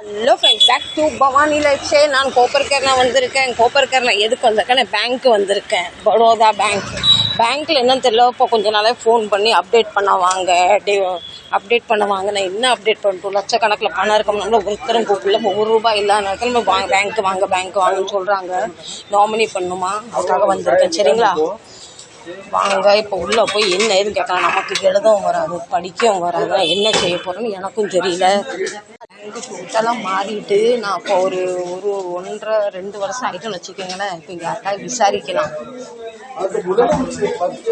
Hello friends back to Bhavani life நான் கோப்பர்கர்னா வந்திருக்கேன். கோப்பர்கர்னா எதுக்கு வந்திருக்கேன்? நான் பேங்க் வந்திருக்கேன். பரோதா பேங்க் பேங்க்கில் என்னன்னு தெரியல. இப்போ கொஞ்ச நாளே ஃபோன் பண்ணி அப்டேட் பண்ண வாங்க. டே அப்டேட் பண்ண வாங்க. நான் என்ன அப்டேட் பண்ணிட்டோம் லட்சக்கணக்கில் பணம் இருக்கணும்னா ஒருத்தரும் கூப்பிடல. ஒரு ரூபாய் இல்லாத நேரத்தில் நம்ம வாங்க பேங்க் வாங்க பேங்க் வாங்கன்னு சொல்கிறாங்க நாமினி பண்ணுமா? அதுக்காக வந்திருக்கேன். சரிங்களா? வாங்க. இப்போ உள்ளே போய் என்ன ஏதுன்னு கேட்கலாம். நமக்கு எழுதவும் வராது படிக்கவும் வராது. நான் என்ன செய்ய போகிறோன்னு எனக்கும் தெரியல. பேங்க்கு டோட்டலாக மாறிட்டு நான் இப்போ ஒரு ஒரு ஒன்றரை ரெண்டு வருஷம் ஆகிட்டுன்னு வச்சுக்கோங்களேன். இப்போ யாருக்காவது விசாரிக்கலாம்.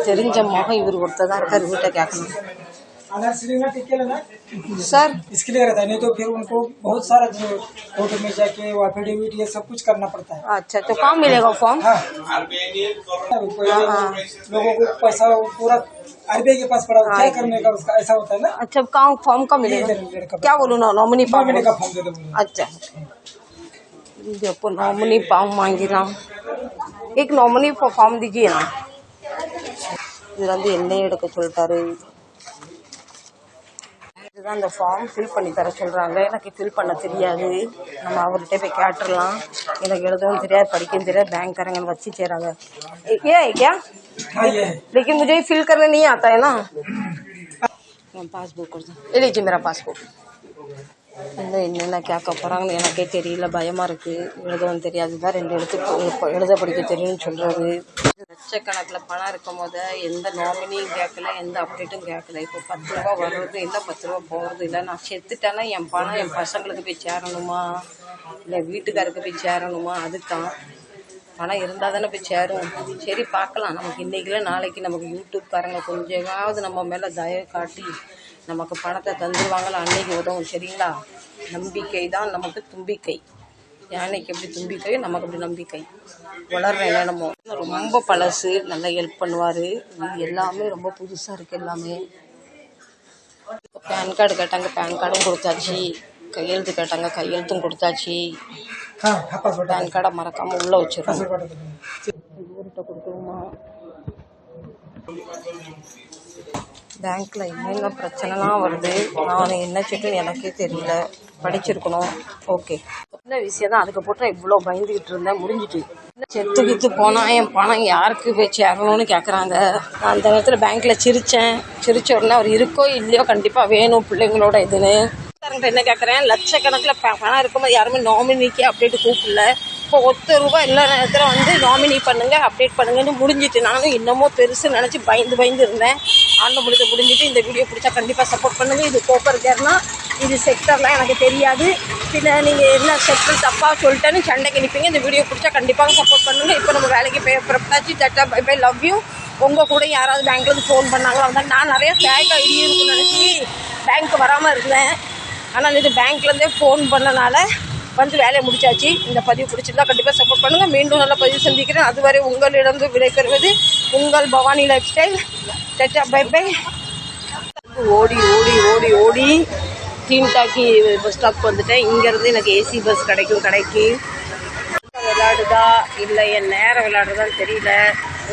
தெரிஞ்ச முகம் இவர் ஒருத்தர் தான் இருக்கார் இவர்கிட்ட கேட்கணும். आधार सिलेंडर टिक केलं ना சார் इसके लिए रहता है नहीं तो फिर उनको बहुत सारा जो कोर्ट में जाके वो एफिडेविट ये सब कुछ करना पड़ता है अच्छा तो कहाँ मिलेगा फॉर्म हाँ पहले लोगों को पैसा वो पूरा आरबीआई के पास पड़ा क्या करने का उसका ऐसा होता है ना अच्छा कहाँ फॉर्म कहाँ मिलेगा क्या बोलूँ ना नॉमिनी नौ महीने का फॉर्म फॉर्म दे दो मुझे अच्छा இது எப்போ நாமினி ஃபார்ம் வாங்கிடலாம் एक नॉमिनी फॉर्म दीजिए ना இதில் வந்து என்ன எடுக்க சொல்லிட்டாரு இதுதான் அந்த ஃபார்ம் ஃபில் பண்ணி தர சொல்கிறாங்க எனக்கு ஃபில் பண்ண தெரியாது நம்ம அவர்கிட்ட போய் கேட்டுடலாம் எனக்கு எழுதவும் தெரியாது படிக்கவும் தெரியாது பேங்க்காரங்க வச்சு செய்கிறாங்க ये है क्या हाँ ये है लेकिन मुझे फिल करने नहीं आता है ना पासबुक कर दो ये लीजिए मेरा पासबुक இந்த என்னென்ன கேட்க போகிறாங்கன்னு எனக்கே தெரியல பயமாக இருக்குது எழுதவும் தெரியாது. தான் ரெண்டு எழுத்து எழுத படிக்க தெரியும்னு சொல்கிறது லட்சக்கணக்கில் பணம் இருக்கும் போது எந்த நாமினியும் கேட்கல எந்த அப்டேட்டும் கேட்கல. இப்போ பத்து ரூபா வர்றது இல்லை பத்து ரூபா போகிறது இல்லை. நான் செத்துட்டேன்னா என் பணம் என் பசங்களுக்கு போய் சேரணுமா? இல்லை வீட்டுக்காருக்கு போய் சேரணுமா? அதுதான். பணம் இருந்தால் தானே போய் சேரும். சரி பார்க்கலாம். நமக்கு இன்றைக்கில நாளைக்கு நமக்கு யூடியூப்காரங்க கொஞ்சமாவது நம்ம மேலே தயவு காட்டி நமக்கு பணத்தை தந்துடுவாங்களா அன்னைக்கு உதவும். சரிங்களா? நம்பிக்கை தான் நமக்கு தும்பிக்கை. யானைக்கு எப்படி தும்பிக்கை? நமக்கு எப்படி நம்பிக்கை? வளர்ற என்னமோ. ரொம்ப பழசு நல்லா ஹெல்ப் பண்ணுவார். எல்லாமே ரொம்ப புதுசாக இருக்குது எல்லாமே. பேன் கார்டு கேட்டாங்க. பேன் கார்டும் கொடுத்தாச்சு. கையெழுத்து கேட்டாங்க. கையெழுத்தும் கொடுத்தாச்சு. பேன் கார்டை மறக்காமல் உள்ளே வச்சிருக்கோம் ஊர்கிட்ட பேங்க்கில் என்னென்ன பிரச்சனைலாம் வருது? நான் என்ன செட்டுன்னு எனக்கே தெரியல. படிச்சிருக்கணும். ஓகே சின்ன விஷயம் தான். அதுக்கு போட்டு இவ்வளோ பயந்துக்கிட்டு இருந்தேன். முடிஞ்சிட்டு. செத்து கித்து போனால் என் பணம் யாருக்கு போய் சேரணும்னு கேட்குறாங்க நான் அந்த நேரத்தில் பேங்க்கில் சிரித்தேன் சிரித்த உடனே அவர் இருக்கோ இல்லையோ கண்டிப்பாக வேணும் பிள்ளைங்களோட இதுன்னு. காரங்கிட்ட என்ன கேட்குறேன் லட்சக்கணக்கில் பணம் இருக்கும்போது யாருமே நாமினிக்கு அப்டேட் கூப்பிடல. இப்போ ஒத்த ரூபா எல்லா நேரத்தில் வந்து நாமினி பண்ணுங்கள் அப்டேட் பண்ணுங்கன்னு முடிஞ்சிட்டு நானும் இன்னமும் பெருசு நினச்சி பயந்து பயந்து இருந்தேன். ஆண்டு முடிஞ்ச முடிஞ்சிட்டு இந்த வீடியோ பிடிச்சா கண்டிப்பாக சப்போர்ட் பண்ணுங்க. இது கோப்பர் கேர்னா இது செக்டர்லாம் எனக்கு தெரியாது. பின்ன நீங்கள் என்ன செக்டர் தப்பாக சொல்லிட்டேன்னு சண்டைக்கு நிற்பீங்க இந்த வீடியோ பிடிச்சா கண்டிப்பாக சப்போர்ட் பண்ணுங்கள் இப்போ நம்ம வேலைக்கு போய் புறப்பட்டாச்சு தட்டா பை பை லவ் யூ உங்கள் கூட யாராவது பேங்க்லேருந்து ஃபோன் பண்ணாங்களா? வந்தால் நான் நிறைய பேங்க் ஐடி இருக்குன்னு நினச்சி பேங்க் வராமல் இருந்தேன். ஆனால் இது பேங்க்லேருந்தே ஃபோன் பண்ணனால வந்து வேலையை முடிச்சாச்சு. இந்த பதிவு பிடிச்சிருந்தா கண்டிப்பாக சப்போர்ட் பண்ணுங்கள் மீண்டும் நல்ல பதிவு சந்திக்கிறேன். அதுவரை உங்களிடம் விடைபெறுவது உங்கள் பவானி லைஃப் ஸ்டைல். டச்சா பை பை. ஓடி ஓடி ஓடி ஓடி தீம்டாக்கி பஸ் ஸ்டாப் வந்துட்டேன். இங்கேருந்து எனக்கு ஏசி பஸ் கிடைக்கும் கடைக்கு. விளையாடுதா இல்லை என் நேரம் விளையாடுறதான்னு தெரியல.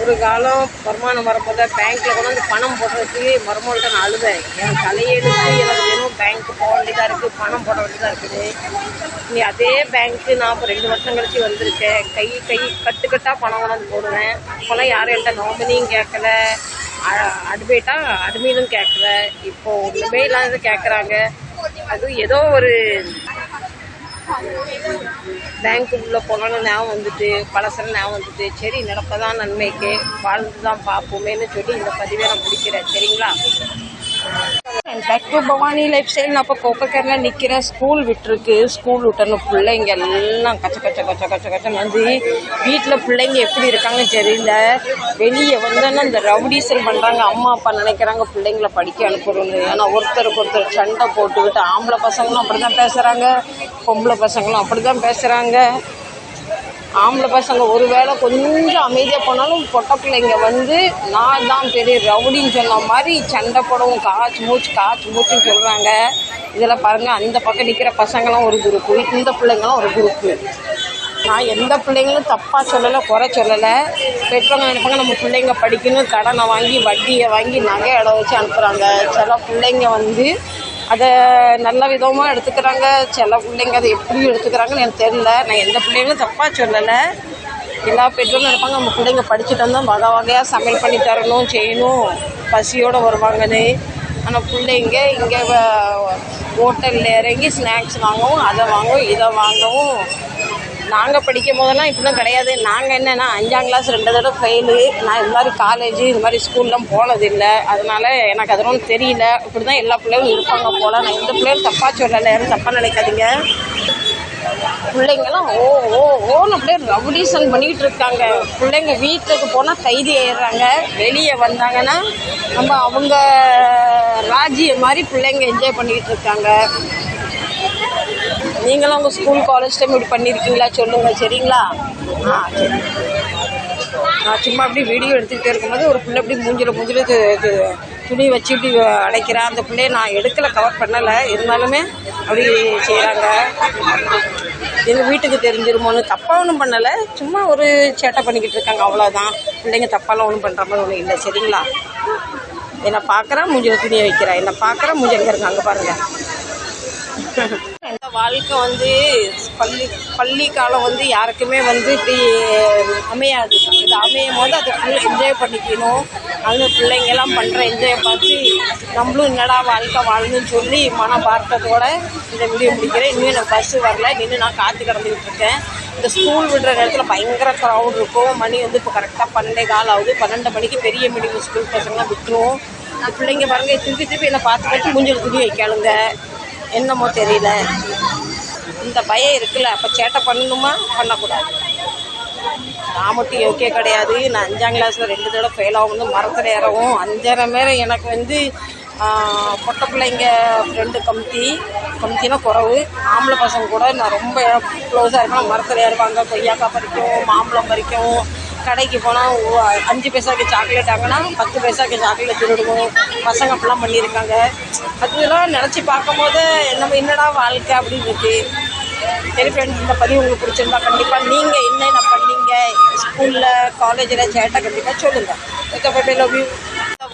ஒரு காலம் வருமானம் வரும்போது பேங்க்கில் கொண்டு வந்து பணம் போடுறதுக்கு மருமகள்கிட்ட நான் அழுவேன் என் தலையெழுத்து பேங்க்கு போக வேண்டியதாக இருக்குது பணம் போட வேண்டியதாக இருக்குது. நீ அதே பேங்க்கு நான் இப்போ ரெண்டு வருஷம் கழிச்சு வந்திருக்கேன். கை கை கட்டு கட்டாக பணம் கொண்டாந்து போடுவேன். இப்போலாம் யாரும் என்கிட்ட நாமினியும் கேட்கல. அட்மிட்டாக அட்மினும் கேட்கல. இப்போ ஒன்றுமே இல்லாத கேட்குறாங்க. அதுவும் ஏதோ ஒரு பேங்க் உள்ள போனோன்னு ஞாபகம் வந்துட்டு பழசர ஞாபகம் வந்துட்டு சரி நடப்பதான் நன்மைக்கு வாழ்ந்து தான் பார்ப்போமேன்னு சொல்லி இந்த பதிவை நான் முடிக்கிறேன். சரிங்களா? Back to Bhavani life style நான் இப்போ கோப்பக்கரில் நிற்கிறேன் ஸ்கூல் விட்டுருக்கு. ஸ்கூல் விட்டணும் பிள்ளைங்க எல்லாம் கச்ச கச்ச கச்ச கச்ச கச்சன்னு வந்து வீட்டில் பிள்ளைங்க எப்படி இருக்காங்கன்னு தெரியல. வெளியே வந்தோன்னா இந்த ரவுடிசல் பண்ணுறாங்க அம்மா அப்பா நினைக்கிறாங்க பிள்ளைங்கள படிக்க அனுப்புறோன்னு. ஏன்னா ஒருத்தருக்கு ஒருத்தர் சண்டை போட்டுக்கிட்டு ஆம்பளை பசங்களும் அப்படி தான் பேசுகிறாங்க பொம்பளை பசங்களும் அப்படி தான் பேசுகிறாங்க ஆம்பளை பசங்க ஒருவேளை கொஞ்சம் அமைதியாக போனாலும் பொட்ட பிள்ளைங்க வந்து நான் தான் பெரிய ரவுடின்னு சொன்ன மாதிரி சண்டை போடவும் காய்ச்சி மூச்சு காய்ச்சி மூச்சுன்னு சொல்கிறாங்க இதில் பாருங்கள் அந்த பக்கம் நிற்கிற பசங்களாம் ஒரு குரூப்பு இந்த பிள்ளைங்களும் ஒரு குரூப்பு நான் எந்த பிள்ளைங்களும் தப்பாக சொல்லலை குறை சொல்லலை. பெற்றவங்க நினைப்பாங்க நம்ம பிள்ளைங்க படிக்கணும் கடனை வாங்கி வட்டியை வாங்கி நகை இடம் வச்சு அனுப்புகிறாங்க சில பிள்ளைங்க வந்து அதை நல்ல விதமாக எடுத்துக்கிறாங்க. சில பிள்ளைங்க அதை எப்படி எடுத்துக்கிறாங்கன்னு எனக்கு தெரியல. நான் எந்த பிள்ளைங்களும் தப்பாக சொல்லலை. எல்லா பெற்றோரும் நினைப்பாங்க நம்ம பிள்ளைங்க படிச்சுட்டு வந்தால் வகை வகையாக சமையல் பண்ணி தரணும் செய்யணும். பசியோடு வருவாங்கன்னு ஆனால் பிள்ளைங்க இங்கே ஹோட்டலில் இறங்கி ஸ்நாக்ஸ் வாங்கவும் அதை வாங்கவும் இதை வாங்கவும் நாங்கள் படிக்கும் போதெல்லாம் இப்படிலாம் கிடையாது. நாங்கள் என்னென்னா அஞ்சாம் கிளாஸ் ரெண்டு தடவை ஃபெயிலு நான் இது மாதிரி காலேஜ் இது மாதிரி ஸ்கூல்லாம் போனதில்லை. அதனால் எனக்கு அதெல்லாம் தெரியல. இப்படி தான் எல்லா பிள்ளைகளும் இருப்பாங்க போல். நான் இந்த பிள்ளைகளும் தப்பாக சொல்லலை. யாரும் தப்பாக நினைக்காதீங்க. பிள்ளைங்கெல்லாம் ஓ ஓ ஓன்னு அப்படியே ரவுடீசன் பண்ணிக்கிட்டு இருக்காங்க. பிள்ளைங்க வீட்டுக்கு போனால் கைதி ஆயிடுறாங்க. வெளியே வந்தாங்கன்னா நம்ம அவங்க ராஜ்யம் மாதிரி பிள்ளைங்க என்ஜாய் பண்ணிக்கிட்டு இருக்காங்க. நீங்களும் உங்கள் ஸ்கூல் காலேஜ் டைம் இப்படி பண்ணியிருக்கீங்களா சொல்லுங்கள் சரிங்களா? ஆ சரி. நான் சும்மா அப்படி வீடியோ எடுத்துக்கிட்டே இருக்கும்போது ஒரு பிள்ளை அப்படி மூஞ்சில மூஞ்சில இது துணி வச்சு இப்படி அடைக்கிறேன் அந்த பிள்ளைய நான் எடுக்கலை கவர் பண்ணலை. இருந்தாலுமே அப்படி செய்கிறாங்க எங்கள் வீட்டுக்கு தெரிஞ்சிருமோன்னு தப்பாக ஒன்றும் பண்ணலை. சும்மா ஒரு சேட்டை பண்ணிக்கிட்டு இருக்காங்க அவ்வளோதான் பிள்ளைங்க தப்பாலாம் ஒன்றும் பண்ணுற மாதிரி ஒன்றும் இல்லை சரிங்களா? என்னை பார்க்குறேன் மூஞ்சில துணியை வைக்கிறேன் என்னை பார்க்குறா மூஞ்சில் இருக்காங்க அங்கே பாருங்கள் வாழ்க்கை வந்து பள்ளி பள்ளி காலம் வந்து யாருக்குமே வந்து இப்படி அமையாது. இது அமையும் போது அதை ஃபுல் என்ஜாய் பண்ணிக்கணும். அந்த பிள்ளைங்கெல்லாம் பண்ணுற என்ஜாய் பார்த்து நம்மளும் என்னடா வாழ்க்கை வாழணும்னு சொல்லி மன பார்த்ததோட இந்த வீடியோ முடிக்கிறேன். இன்னும் எனக்கு பஸ்ஸு வரல. நின்று நான் காத்து கிடந்துக்கிட்டு இருக்கேன். இந்த ஸ்கூல் விடுற நேரத்தில் பயங்கர க்ரௌட் இருக்கும். மணி வந்து இப்போ கரெக்டாக பன்னெண்டே கால் ஆகுது. பன்னெண்டு மணிக்கு பெரிய மீடியம் ஸ்கூல் பசங்களாம் விட்டுரும். பிள்ளைங்க பாருங்க திருப்பி திருப்பி என்னை பார்த்து பார்த்து மூஞ்சல் துணி வைக்காளுங்க. என்னமோ தெரியல. இந்த பயம் இருக்குல்ல அப்போ சேட்டை பண்ணணுமா? பண்ணக்கூடாது. நான் மட்டும் ஓகே கிடையாது. நான் அஞ்சாம் கிளாஸில் ரெண்டு தடவை ஃபெயில் ஆகும் மரத்தில் ஏறவும் அஞ்சரை மேலே எனக்கு வந்து பொட்டை பிள்ளைங்க ஃப்ரெண்டு கமிட்டி கமிட்டினா குறவு. ஆம்பளை பசங்க கூட நான் ரொம்ப க்ளோஸாக இருக்கேன் மரத்தில் ஏறுவாங்க கொய்யாக்காய் பறிக்கவும் மாம்பழம் பறிக்கவும். கடைக்கு போனால் அஞ்சு பைசாக்கு சாக்லேட் வாங்கினா பத்து பைசாக்கு சாக்லேட் திருடுவோம். பசங்க அப்படிலாம் பண்ணியிருக்காங்க. அதெல்லாம் நினச்சி பார்க்கும்போது நம்ம என்னடா வாழ்க்கை அப்படின்னு இருக்கு. சரி ஃப்ரெண்ட்ஸ் இந்த பதிவு உங்களுக்கு பிடிச்சிருந்தா கண்டிப்பாக நீங்கள் என்னென்ன பண்ணீங்க? ஸ்கூலில் காலேஜில் சேட்டை கண்டிப்பாக சொல்லுங்கள் ஓகே பை லவ் யூ